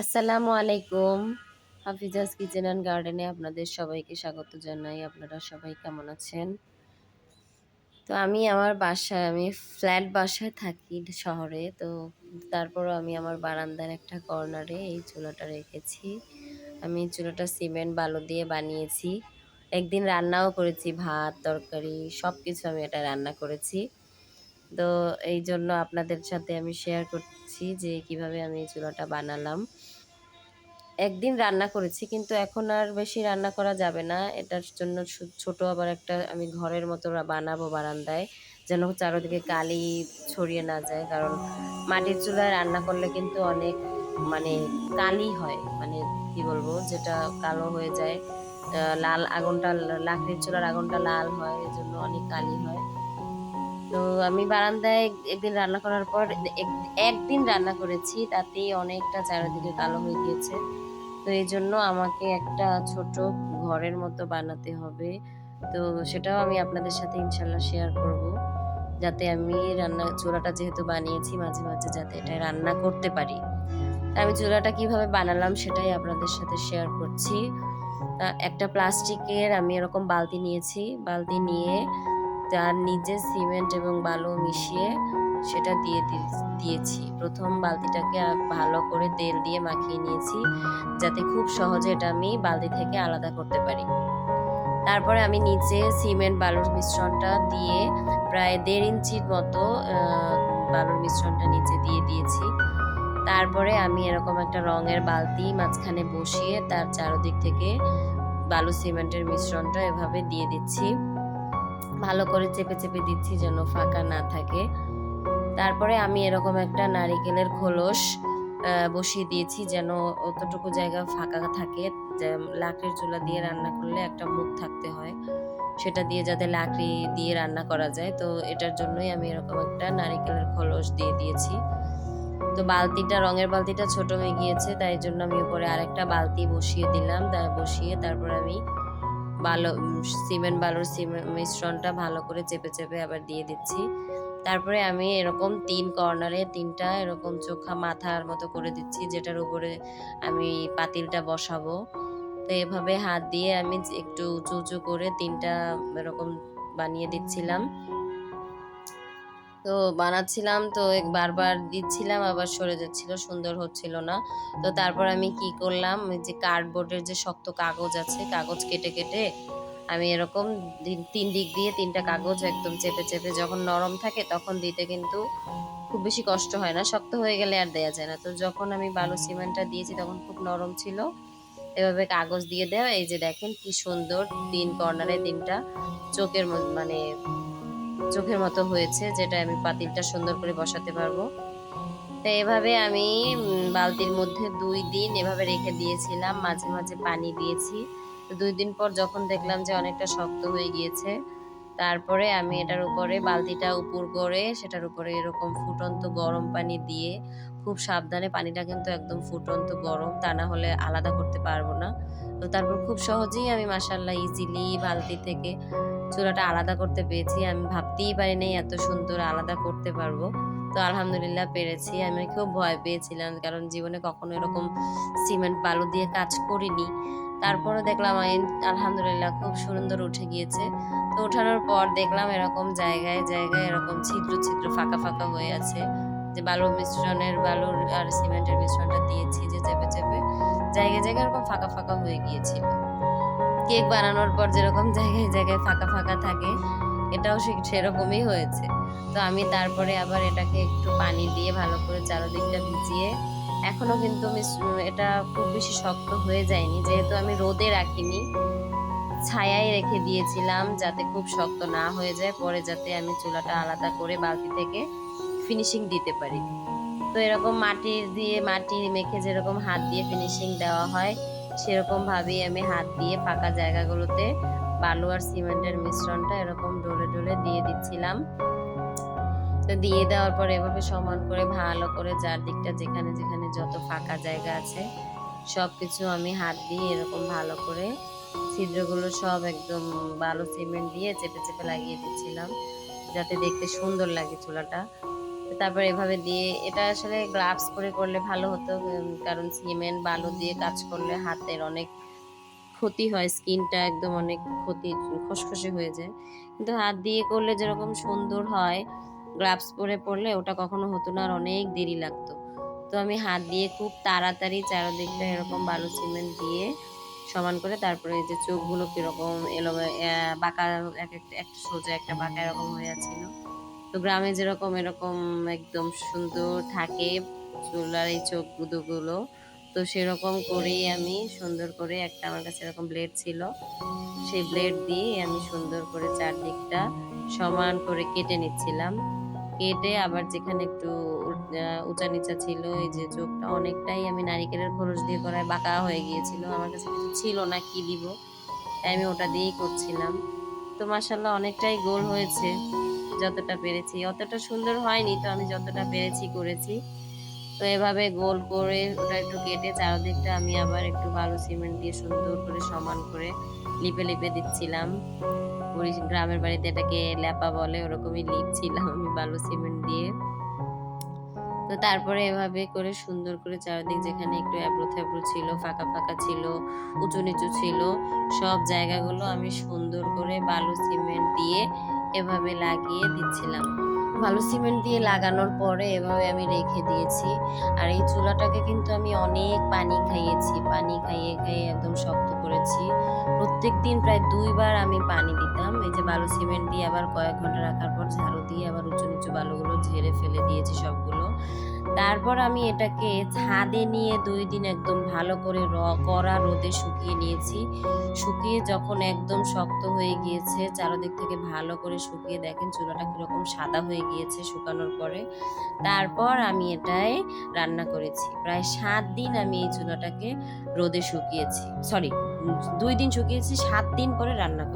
আসসালামু আলাইকুম। হাফিজাজ kitchen and গার্ডেনে আপনাদের সবাইকে স্বাগত জানাই। আপনারা সবাই কেমন আছেন? তো আমি আমার বাসায়, আমি ফ্ল্যাট বাসায় থাকি শহরে। তো তারপরও আমি আমার বারান্দার একটা কর্নারে এই চুলাটা রেখেছি। আমি চুলাটা সিমেন্ট, বালু দিয়ে বানিয়েছি। একদিন রান্নাও করেছি, ভাত, তরকারি সব কিছু আমি এটা রান্না করেছি। তো এই জন্য আপনাদের সাথে আমি শেয়ার করছি যে কীভাবে আমি এই চুলাটা বানালাম। একদিন রান্না করেছি কিন্তু এখন আর বেশি রান্না করা যাবে না। এটার জন্য ছোট আবার একটা আমি ঘরের মতো বানাবো বারান্দায়। যেন চারোদিকে কালি ছড়িয়ে না যায়। কারণ মাটির চুলায় রান্না করলে কিন্তু অনেক মানে কালি হয়। মানে কি বলব? যেটা কালো হয়ে যায়। লাল আগুনটা, লাকড়ির চুলার আগুনটা লাল হয়। এজন্য অনেক কালি হয়। তো আমি বারান্দায় একদিন রান্না করার পর একদিন রান্না করেছি, তাতেই অনেকটা চারিদিকে কালো হয়ে গিয়েছে। তো এই জন্য আমাকে একটা ছোট ঘরের মতো বানাতে হবে। তো সেটাও আমি আপনাদের সাথে ইনশাল্লাহ শেয়ার করব। যাতে আমি রান্না চূড়াটা যেহেতু বানিয়েছি মাঝে মাঝে যাতে এটা রান্না করতে পারি। আমি চূড়াটা কীভাবে বানালাম সেটাই আপনাদের সাথে শেয়ার করছি। একটা প্লাস্টিকের আমি এরকম বালতি নিয়েছি। বালতি নিয়ে তার নিজে সিমেন্ট এবং বালু মিশিয়ে সেটা দিয়ে দিয়েছি। প্রথম বালতিটাকে ভালো করে তেল দিয়ে মাখিয়ে নিয়েছি, যাতে খুব সহজে এটা আমি বালতি থেকে আলাদা করতে পারি। তারপরে আমি নিচে সিমেন্ট বালুর মিশ্রণটা দিয়ে প্রায় দেড় ইঞ্চির মতো বালুর মিশ্রণটা নিচে দিয়ে দিয়েছি। তারপরে আমি এরকম একটা রঙের বালতি মাঝখানে বসিয়ে তার চারোদিক থেকে বালু সিমেন্টের মিশ্রণটা এভাবে দিয়ে দিচ্ছি। ভালো করে চেপে চেপে দিচ্ছি যেন ফাঁকা না থাকে। তারপরে আমি এরকম একটা নারিকেলের খোলস বসিয়ে দিয়েছি যেন অতটুকু জায়গা ফাঁকা থাকে। লাকড়ির চুলা দিয়ে রান্না করলে একটা মুখ থাকতে হয়। সেটা দিয়ে যাতে লাকড়ি দিয়ে রান্না করা যায়। তো এটার জন্যই আমি এরকম একটা নারিকেলের খোলস দিয়ে দিয়েছি। তো বালতিটা রঙের বালতিটা ছোট হয়ে গিয়েছে, তাই জন্য আমি উপরে আরেকটা বালতি বসিয়ে দিলাম। তা বসিয়ে তারপর আমি ভালো, সিমেন্ট বালুর সিমেন্ট মিশ্রণটা ভালো করে চেপে চেপে আবার দিয়ে দিচ্ছি। তারপরে আমি এরকম তিন কর্নারে, তিনটা এরকম চোখা মাথার মতো করে দিচ্ছি, যেটার উপরে আমি পাতিলটা বসাবো। তো এভাবে হাত দিয়ে আমি একটু উঁচু উঁচু করে তিনটা এরকম বানিয়ে দিচ্ছিলাম। তো বানাচ্ছিলাম, তো বারবার দিচ্ছিলাম, আবার সরে যাচ্ছিল, সুন্দর হচ্ছিল না। তো তারপর আমি কি করলাম যে কার্ডবোর্ডের যে শক্ত কাগজ আছে, কাগজ কেটে কেটে আমি এরকম তিন দিক দিয়ে তিনটা কাগজ একদম চেপে চেপে যখন নরম থাকে তখন দিতে কিন্তু খুব বেশি কষ্ট হয় না, শক্ত হয়ে গেলে আর দেয়া যায় না। তো যখন আমি বালু সিমেন্টটা দিয়েছি তখন খুব নরম ছিল। এভাবে কাগজ দিয়ে দেওয়া, এই যে দেখেন কি সুন্দর তিন কর্নারে তিনটা চোখের মানে চোখের মতো হয়েছে, যেটা আমি পাতিলটা সুন্দর করে বসাতে পারব। তো এভাবে আমি বালতির মধ্যে দুই দিন এভাবে রেখে দিয়েছিলাম, মাঝে মাঝে পানি দিয়েছি। তো দুই দিন পর যখন দেখলাম যে অনেকটা শক্ত হয়ে গিয়েছে, তারপরে আমি এটার উপরে বালতিটা উপর করে, সেটার উপরে এরকম ফুটন্ত গরম পানি দিয়ে খুব সাবধানে পানিটা কিন্তু একদম ফুটন্ত গরম, তা না হলে আলাদা করতে পারব না। তো তারপর খুব সহজেই আমি মাসাল্লাহ ইজিলি বালতি থেকে চুলাটা আলাদা করতে পেরেছি। আমি ভাবতেই পারি নাই এত সুন্দর আলাদা করতে পারব। তো আলহামদুলিল্লাহ পেরেছি। আমি খুব ভয় পেয়েছিলাম কারণ জীবনে কখনো এরকম সিমেন্ট বালু দিয়ে কাজ করিনি। তারপরে দেখলাম আলহামদুলিল্লাহ খুব সুন্দর উঠে গিয়েছে। তো ওঠানোর পর দেখলাম এরকম জায়গায় জায়গায় এরকম ছিদ্র ছিদ্র ফাঁকা ফাঁকা হয়ে আছে। যে বালুর মিশ্রণের, বালুর আর সিমেন্টের মিশ্রণটা জায়গায় জায়গায় এরকম ফাঁকা ফাঁকা হয়ে গিয়েছিল। কেক বানানোর পর যেরকম জায়গায় জায়গায় ফাঁকা ফাঁকা থাকে, এটাও সেরকমই হয়েছে। তো আমি তারপরে আবার এটাকে একটু পানি দিয়ে ভালো করে চারোদিকটা ভিজিয়ে এখনও কিন্তু আমি এটা খুব বেশি শক্ত হয়ে যায়নি। যেহেতু আমি রোদে রাখিনি, ছায়ায় রেখে দিয়েছিলাম যাতে খুব শক্ত না হয়ে যায়, পরে যাতে আমি চুলাটা আলাদা করে বালতি থেকে ফিনিশিং দিতে পারি। তো এরকম মাটির দিয়ে মাটি মেখে যেরকম হাত দিয়ে ফিনিশিং দেওয়া হয় সেরকম ভাবেই আমি হাত দিয়ে ফাঁকা জায়গাগুলোতে বালু আর সিমেন্টের মিশ্রণটা এরকম ডলে ডলে দিয়ে দিচ্ছিলাম। তো দিয়ে দেওয়ার পর এভাবে সমান করে, ভালো করে যার দিকটা যেখানে যেখানে যত ফাঁকা জায়গা আছে সব কিছু আমি হাত দিয়ে এরকম ভালো করে ছিদ্রগুলো সব একদম বালু সিমেন্ট দিয়ে চেপে চেপে লাগিয়ে দিচ্ছিলাম, যাতে দেখতে সুন্দর লাগে চুলাটা। তারপর এভাবে দিয়ে, এটা আসলে গ্লাভস পরে করলে ভালো হতো কারণ সিমেন্ট বালু দিয়ে কাজ করলে হাতের অনেক ক্ষতি হয় স্কিনটা একদম অনেক ক্ষতি, খসখসে হয়ে যায়। কিন্তু হাত দিয়ে করলে যেরকম সুন্দর হয় গ্লাভস পরে পড়লে ওটা কখনো হতো না আর অনেক দেরি লাগতো। তো আমি হাত দিয়ে খুব তাড়াতাড়ি চারোদিকটা এরকম বালু সিমেন্ট দিয়ে সমান করে তারপরে যে চোখগুলো কীরকম এলো বাঁকা এক একটা সোজা একটা বাঁকা এরকম হয়ে ছিল তো গ্রামে যেরকম এরকম একদম সুন্দর থাকে চুলার এই চোখগুলো তো সেরকম করেই আমি সুন্দর করে একটা আমার কাছে এরকম ব্লেড ছিল। সেই ব্লেড দিয়ে আমি সুন্দর করে চারদিকটা সমান করে কেটে নিচ্ছিলাম। কেটে আবার যেখানে একটু উঁচা নিচা ছিল, এই যে চোখটা অনেকটাই আমি নারিকেলের খরচ দিয়ে করায় বাঁকা হয়ে গিয়েছিল, আমার কাছে কিছু ছিল না, কি দিব? তাই আমি ওটা দিয়েই করছিলাম। তো মাসাল্লাহ অনেকটাই গোল হয়েছে। যতটা পেরেছি। অতটা সুন্দর হয়নি তো আমি যতটা পেরেছি করেছি। তো এভাবে গোল করে ওটা একটু কেটে চারদিকটা আমি আবার একটু বালু সিমেন্ট দিয়ে সুন্দর করে সমান করে লিপে লিপে দিচ্ছিলাম। গ্রামের বাড়িতে এটাকে ল্যাপা বলে, ওরকমই লিপছিলাম আমি বালু সিমেন্ট দিয়ে। তো তারপরে এভাবে করে সুন্দর করে চারদিক যেখানে একটু অ্যাব্রো থ্যাব্রো ছিল, ফাঁকা ফাঁকা ছিল, উঁচু নিচু ছিল, সব জায়গাগুলো আমি সুন্দর করে বালু সিমেন্ট দিয়ে এভাবে লাগিয়ে দিচ্ছিলাম। বালু সিমেন্ট দিয়ে লাগানোর পরে এভাবে আমি রেখে দিয়েছি। আর এই চুলাটাকে কিন্তু আমি অনেক পানি খাইয়েছি, পানি খাইয়ে খাইয়ে একদম শক্ত করেছি। প্রত্যেক দিন প্রায় দুইবার আমি পানি দিতাম। এই যে বালু সিমেন্ট দিয়ে আবার কয়েক ঘণ্টা রাখার পর ঝাড়ু দিয়ে আবার উঁচু নিচু বালুগুলো ঝেড়ে ফেলে দিয়েছি সবগুলো। তারপর আমি এটাকে ছাদে নিয়ে দুই দিন একদম ভালো করে র, কড়া রোদে শুকিয়ে নিয়েছি। শুকিয়ে যখন একদম শক্ত হয়ে গিয়েছে, চারদিক থেকে ভালো করে শুকিয়ে দেখেন চুলাটা কীরকম সাদা হয়ে গিয়েছে শুকানোর পরে। তারপর আমি এটাই রান্না করেছি। প্রায় সাত দিন আমি এই চুলাটাকে রোদে শুকিয়েছি। সরি দুই দিন শুকিয়েছি, সাত দিন পরে রান্না করি